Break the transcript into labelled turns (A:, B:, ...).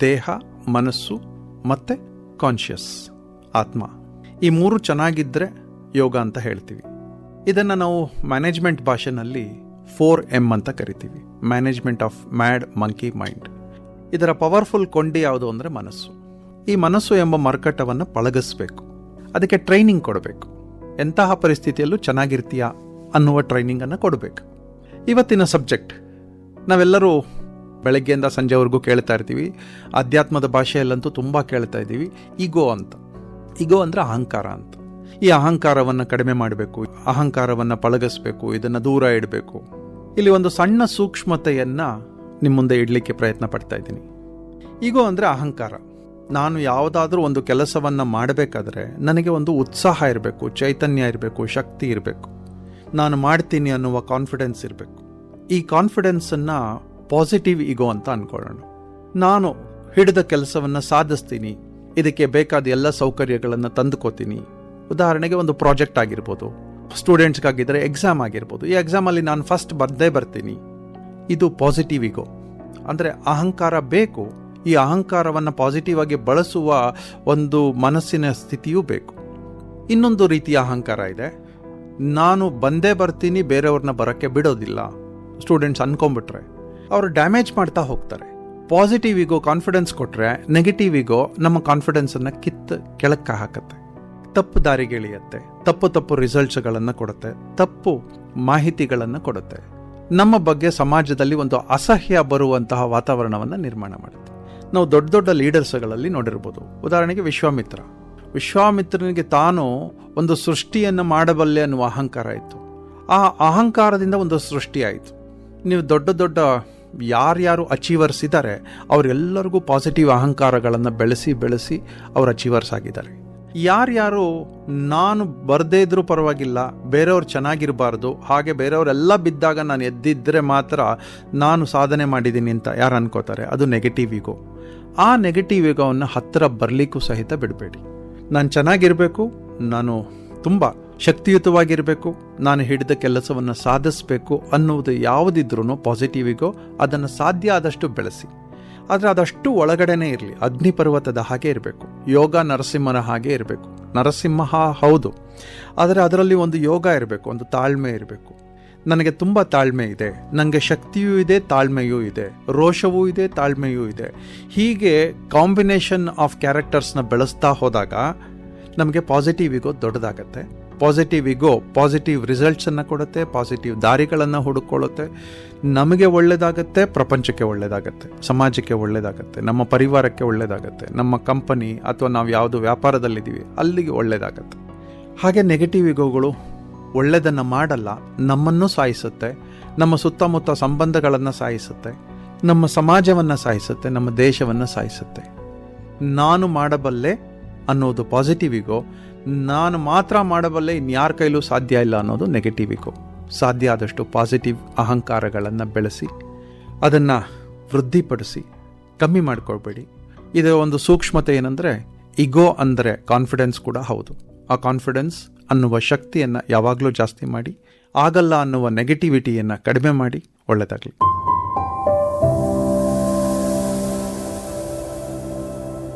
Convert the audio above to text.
A: ದೇಹ, ಮನಸ್ಸು ಮತ್ತು ಕಾನ್ಷಿಯಸ್ ಆತ್ಮ. ಈ ಮೂರು ಚೆನ್ನಾಗಿದ್ದರೆ ಯೋಗ ಅಂತ ಹೇಳ್ತೀವಿ. ಇದನ್ನು ನಾವು ಮ್ಯಾನೇಜ್ಮೆಂಟ್ ಭಾಷೆನಲ್ಲಿ ಫೋರ್ ಎಂ ಅಂತ ಕರಿತೀವಿ. Management of mad monkey mind ಇದರ ಪವರ್ಫುಲ್ ಕೊಂಡಿ ಯಾವುದು ಅಂದರೆ ಮನಸ್ಸು. ಈ ಮನಸ್ಸು ಎಂಬ ಮರ್ಕಟವನ್ನು ಪಳಗಿಸ್ಬೇಕು. ಅದಕ್ಕೆ ಟ್ರೈನಿಂಗ್ ಕೊಡಬೇಕು. ಎಂತಹ ಪರಿಸ್ಥಿತಿಯಲ್ಲೂ ಚೆನ್ನಾಗಿರ್ತೀಯಾ ಅನ್ನುವ ಟ್ರೈನಿಂಗನ್ನು ಕೊಡಬೇಕು. ಇವತ್ತಿನ ಸಬ್ಜೆಕ್ಟ್ ನಾವೆಲ್ಲರೂ ಬೆಳಗ್ಗೆಯಿಂದ ಸಂಜೆವರೆಗೂ ಕೇಳ್ತಾ ಇರ್ತೀವಿ. ಅಧ್ಯಾತ್ಮದ ಭಾಷೆಯಲ್ಲಂತೂ ತುಂಬ ಕೇಳ್ತಾ ಇದ್ದೀವಿ. ಈಗೋ ಅಂತ. ಈಗೋ ಅಂದರೆ ಅಹಂಕಾರ ಅಂತ. ಈ ಅಹಂಕಾರವನ್ನು ಕಡಿಮೆ ಮಾಡಬೇಕು, ಅಹಂಕಾರವನ್ನು ಪಳಗಿಸ್ಬೇಕು, ಇದನ್ನು ದೂರ ಇಡಬೇಕು. ಇಲ್ಲಿ ಒಂದು ಸಣ್ಣ ಸೂಕ್ಷ್ಮತೆಯನ್ನು ನಿಮ್ಮ ಮುಂದೆ ಇಡಲಿಕ್ಕೆ ಪ್ರಯತ್ನ ಪಡ್ತಾ ಇದ್ದೀನಿ. ಈಗೋ ಅಂದರೆ ಅಹಂಕಾರ. ನಾನು ಯಾವುದಾದ್ರೂ ಒಂದು ಕೆಲಸವನ್ನು ಮಾಡಬೇಕಾದ್ರೆ ನನಗೆ ಒಂದು ಉತ್ಸಾಹ ಇರಬೇಕು, ಚೈತನ್ಯ ಇರಬೇಕು, ಶಕ್ತಿ ಇರಬೇಕು. ನಾನು ಮಾಡ್ತೀನಿ ಅನ್ನುವ ಕಾನ್ಫಿಡೆನ್ಸ್ ಇರಬೇಕು. ಈ ಕಾನ್ಫಿಡೆನ್ಸನ್ನು ಪಾಸಿಟಿವ್ ಈಗೋ ಅಂತ ಅನ್ಕೊಳ್ಳೋಣ. ನಾನು ಹಿಡಿದ ಕೆಲಸವನ್ನು ಸಾಧಿಸ್ತೀನಿ. ಇದಕ್ಕೆ ಬೇಕಾದ ಎಲ್ಲ ಸೌಕರ್ಯಗಳನ್ನು ತಂದುಕೊತೀನಿ. ಉದಾಹರಣೆಗೆ ಒಂದು ಪ್ರಾಜೆಕ್ಟ್ ಆಗಿರ್ಬೋದು. ಸ್ಟೂಡೆಂಟ್ಸ್ಗಾಗಿದ್ದರೆ ಎಕ್ಸಾಮ್ ಆಗಿರ್ಬೋದು. ಈ ಎಕ್ಸಾಮಲ್ಲಿ ನಾನು ಫಸ್ಟ್ ಬಂದೇ ಬರ್ತೀನಿ. ಇದು ಪಾಸಿಟಿವ್ ಈಗೋ. ಅಂದರೆ ಅಹಂಕಾರ ಬೇಕು. ಈ ಅಹಂಕಾರವನ್ನು ಪಾಸಿಟಿವ್ ಆಗಿ ಬಳಸುವ ಒಂದು ಮನಸ್ಸಿನ ಸ್ಥಿತಿಯೂ ಬೇಕು. ಇನ್ನೊಂದು ರೀತಿಯ ಅಹಂಕಾರ ಇದೆ. ನಾನು ಬಂದೇ ಬರ್ತೀನಿ, ಬೇರೆಯವ್ರನ್ನ ಬರೋಕ್ಕೆ ಬಿಡೋದಿಲ್ಲ. ಸ್ಟೂಡೆಂಟ್ಸ್ ಅನ್ಕೊಂಬಿಟ್ರೆ ಅವರು ಡ್ಯಾಮೇಜ್ ಮಾಡ್ತಾ ಹೋಗ್ತಾರೆ. ಪಾಸಿಟಿವಿಗೋ ಕಾನ್ಫಿಡೆನ್ಸ್ ಕೊಟ್ಟರೆ ನೆಗೆಟಿವಿಗೋ ನಮ್ಮ ಕಾನ್ಫಿಡೆನ್ಸನ್ನು ಕಿತ್ತು ಕೆಳಕ್ಕೆ ಹಾಕತ್ತೆ. ತಪ್ಪು ದಾರಿಗೆಳೆಯುತ್ತೆ ತಪ್ಪು ತಪ್ಪು ರಿಸಲ್ಟ್ಸ್ಗಳನ್ನು ಕೊಡುತ್ತೆ. ತಪ್ಪು ಮಾಹಿತಿಗಳನ್ನು ಕೊಡುತ್ತೆ. ನಮ್ಮ ಬಗ್ಗೆ ಸಮಾಜದಲ್ಲಿ ಒಂದು ಅಸಹ್ಯ ಬರುವಂತಹ ವಾತಾವರಣವನ್ನು ನಿರ್ಮಾಣ ಮಾಡುತ್ತೆ. ನಾವು ದೊಡ್ಡ ದೊಡ್ಡ ಲೀಡರ್ಸ್ಗಳಲ್ಲಿ ನೋಡಿರ್ಬೋದು. ಉದಾಹರಣೆಗೆ ವಿಶ್ವಾಮಿತ್ರ. ವಿಶ್ವಾಮಿತ್ರನಿಗೆ ತಾನು ಒಂದು ಸೃಷ್ಟಿಯನ್ನು ಮಾಡಬಲ್ಲೆ ಅನ್ನುವ ಅಹಂಕಾರ ಇತ್ತು. ಆ ಅಹಂಕಾರದಿಂದ ಒಂದು ಸೃಷ್ಟಿಯಾಯಿತು ನೀವು ದೊಡ್ಡ ದೊಡ್ಡ ಯಾರ್ಯಾರು ಅಚೀವರ್ಸ್ ಇದ್ದಾರೆ ಅವರೆಲ್ಲರಿಗೂ ಪಾಸಿಟಿವ್ ಅಹಂಕಾರಗಳನ್ನು ಬೆಳೆಸಿ ಬೆಳೆಸಿ ಅವರು ಅಚೀವರ್ಸ್ ಆಗಿದ್ದಾರೆ. ಯಾರ್ಯಾರು ನಾನು ಬರದೇ ಇದ್ರೂ ಪರವಾಗಿಲ್ಲ, ಬೇರೆಯವ್ರು ಚೆನ್ನಾಗಿರಬಾರ್ದು, ಹಾಗೆ ಬೇರೆಯವರೆಲ್ಲ ಬಿದ್ದಾಗ ನಾನು ಎದ್ದಿದ್ದರೆ ಮಾತ್ರ ನಾನು ಸಾಧನೆ ಮಾಡಿದ್ದೀನಿ ಅಂತ ಯಾರು ಅನ್ಕೋತಾರೆ? ಅದು ನೆಗೆಟಿವ್ ಈಗೋ ಆ ನೆಗೆಟಿವ್ ಈಗೋವನ್ನು ಹತ್ತಿರ ಬರಲಿಕ್ಕೂ ಸಹಿತ ಬಿಡಬೇಡಿ. ನಾನು ಚೆನ್ನಾಗಿರಬೇಕು, ನಾನು ತುಂಬ ಶಕ್ತಿಯುತವಾಗಿರಬೇಕು, ನಾನು ಹಿಡಿದ ಕೆಲಸವನ್ನು ಸಾಧಿಸಬೇಕು ಅನ್ನುವುದು ಯಾವುದಿದ್ರೂ ಪಾಸಿಟಿವಿಗೋ ಅದನ್ನು ಸಾಧ್ಯ ಆದಷ್ಟು ಬೆಳೆಸಿ. ಆದರೆ ಅದಷ್ಟು ಒಳಗಡೆನೇ ಇರಲಿ ಅಗ್ನಿ ಪರ್ವತದ ಹಾಗೆ ಇರಬೇಕು, ಯೋಗ ನರಸಿಂಹನ ಹಾಗೆ ಇರಬೇಕು. ನರಸಿಂಹ ಹೌದು, ಆದರೆ ಅದರಲ್ಲಿ ಒಂದು ಯೋಗ ಇರಬೇಕು, ಒಂದು ತಾಳ್ಮೆ ಇರಬೇಕು. ನನಗೆ ತುಂಬ ತಾಳ್ಮೆ ಇದೆ ನನಗೆ ಶಕ್ತಿಯೂ ಇದೆ, ತಾಳ್ಮೆಯೂ ಇದೆ, ರೋಷವೂ ಇದೆ, ತಾಳ್ಮೆಯೂ ಇದೆ. ಹೀಗೆ ಕಾಂಬಿನೇಷನ್ ಆಫ್ ಕ್ಯಾರೆಕ್ಟರ್ಸ್ನ ಬೆಳೆಸ್ತಾ ಹೋದಾಗ ನಮಗೆ ಪಾಸಿಟಿವಿಗೋ ದೊಡ್ಡದಾಗತ್ತೆ. ಪಾಸಿಟಿವ್ ಇಗೋ ಪಾಸಿಟಿವ್ ರಿಸಲ್ಟ್ಸನ್ನು ಕೊಡುತ್ತೆ ಪಾಸಿಟಿವ್ ದಾರಿಗಳನ್ನು ಹುಡುಕೊಳ್ಳುತ್ತೆ. ನಮಗೆ ಒಳ್ಳೆಯದಾಗತ್ತೆ ಪ್ರಪಂಚಕ್ಕೆ ಒಳ್ಳೆಯದಾಗತ್ತೆ ಸಮಾಜಕ್ಕೆ ಒಳ್ಳೆಯದಾಗತ್ತೆ ನಮ್ಮ ಪರಿವಾರಕ್ಕೆ ಒಳ್ಳೆಯದಾಗತ್ತೆ ನಮ್ಮ ಕಂಪನಿ ಅಥವಾ ನಾವು ಯಾವುದು ವ್ಯಾಪಾರದಲ್ಲಿದ್ದೀವಿ, ಅಲ್ಲಿಗೆ ಒಳ್ಳೆಯದಾಗತ್ತೆ ಹಾಗೆ ನೆಗೆಟಿವ್ ಇಗೋಗಳು ಒಳ್ಳೆಯದನ್ನು ಮಾಡಲ್ಲ, ನಮ್ಮನ್ನು ಸಾಯಿಸುತ್ತೆ, ನಮ್ಮ ಸುತ್ತಮುತ್ತ ಸಂಬಂಧಗಳನ್ನು ಸಾಯಿಸುತ್ತೆ, ನಮ್ಮ ಸಮಾಜವನ್ನು ಸಾಯಿಸುತ್ತೆ, ನಮ್ಮ ದೇಶವನ್ನು ಸಾಯಿಸುತ್ತೆ. ನಾನು ಮಾಡಬಲ್ಲೆ ಅನ್ನೋದು ಪಾಸಿಟಿವ್ ಈಗೋ, ನಾನು ಮಾತ್ರ ಮಾಡಬಲ್ಲೆ ಇನ್ಯಾರ ಕೈಲೂ ಸಾಧ್ಯ ಇಲ್ಲ ಅನ್ನೋದು ನೆಗೆಟಿವ್ ಈಗೋ. ಸಾಧ್ಯ ಆದಷ್ಟು ಪಾಸಿಟಿವ್ ಅಹಂಕಾರಗಳನ್ನು ಬೆಳೆಸಿ, ಅದನ್ನು ವೃದ್ಧಿಪಡಿಸಿ, ಕಮ್ಮಿ ಮಾಡ್ಕೊಳ್ಬೇಡಿ. ಇದರ ಒಂದು ಸೂಕ್ಷ್ಮತೆ ಏನಂದರೆ ಇಗೋ ಅಂದರೆ ಕಾನ್ಫಿಡೆನ್ಸ್ ಕೂಡ ಹೌದು. ಆ ಕಾನ್ಫಿಡೆನ್ಸ್ ಅನ್ನುವ ಶಕ್ತಿಯನ್ನು ಯಾವಾಗಲೂ ಜಾಸ್ತಿ ಮಾಡಿ, ಆಗಲ್ಲ ಅನ್ನುವ ನೆಗೆಟಿವಿಟಿಯನ್ನು ಕಡಿಮೆ ಮಾಡಿ ಒಳ್ಳೆಯದಾಗಲಿ